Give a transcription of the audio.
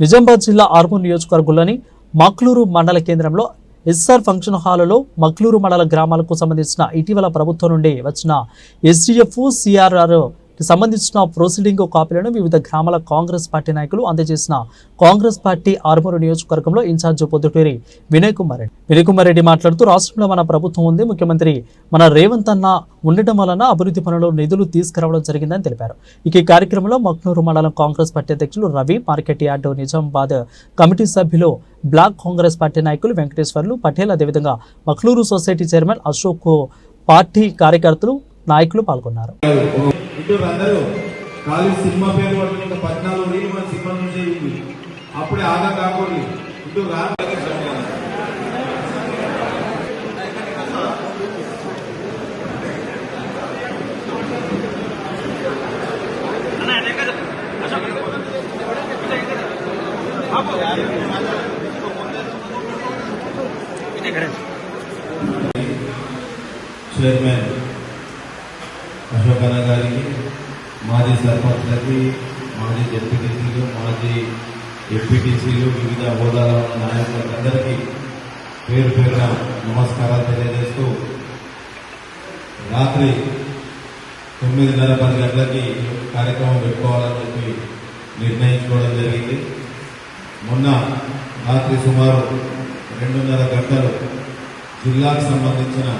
నిజామాబాద్ జిల్లా ఆర్మూర్ నియోజకవర్గంలోని మక్లూరు మండల కేంద్రంలో ఎస్ఆర్ ఫంక్షన్ హాలులో మక్లూరు మండల గ్రామాలకు సంబంధించిన ఇటీవల ప్రభుత్వం నుండి వచ్చిన ఎస్డిఎఫ్ సిఆర్ఆర్ సంబంధించిన ప్రొసీడింగ్ కాపీలను వివిధ గ్రామాల కాంగ్రెస్ పార్టీ నాయకులు అందజేసిన కాంగ్రెస్ పార్టీ ఆర్మూరు నియోజకవర్గంలో ఇన్ఛార్జ్ పొద్దుటూరి వినయ్ కుమార్ రెడ్డి. వినయ్ కుమార్ రెడ్డి మాట్లాడుతూ రాష్ట్రంలో మన ప్రభుత్వం ఉంది. ముఖ్యమంత్రి మన రేవంత్ అన్న ఉండటం వలన అభివృద్ధి పనులు నిధులు తీసుకురావడం జరిగిందని తెలిపారు. ఇక ఈ కార్యక్రమంలో మక్నూరు మండలం కాంగ్రెస్ పార్టీ అధ్యక్షులు Ravi market yard Nizamabad committee సభ్యులు బ్లాక్ కాంగ్రెస్ పార్టీ నాయకులు వెంకటేశ్వర్లు పటేల్ అదేవిధంగా Makloor society chairman Ashok party కార్యకర్తలు నాయకులు పాల్గొన్నారు. ఇటు అందరూ ఖాళీ సినిమా పేరు పట్టుకుని ఇంకా పద్నాలుగు వేలు మన సినిమా నుంచే ఉంది అప్పుడే ఆగా కాకూడదు. ఇటు రా. చైర్మన్ అశోక్ అన్న గారికి మాజీ సర్పంచ్లకి మాజీ జడ్పీటీసీలు మాజీ ఎంపీటీసీలు వివిధ హోదాల ఉన్న నాయకులందరికీ పేరు పేరున నమస్కారాలు తెలియజేస్తూ రాత్రి తొమ్మిదిన్నర పది గంటలకి కార్యక్రమం పెట్టుకోవాలని చెప్పి నిర్ణయించుకోవడం జరిగింది. మొన్న రాత్రి సుమారు రెండున్నర గంటలు జిల్లాకు సంబంధించిన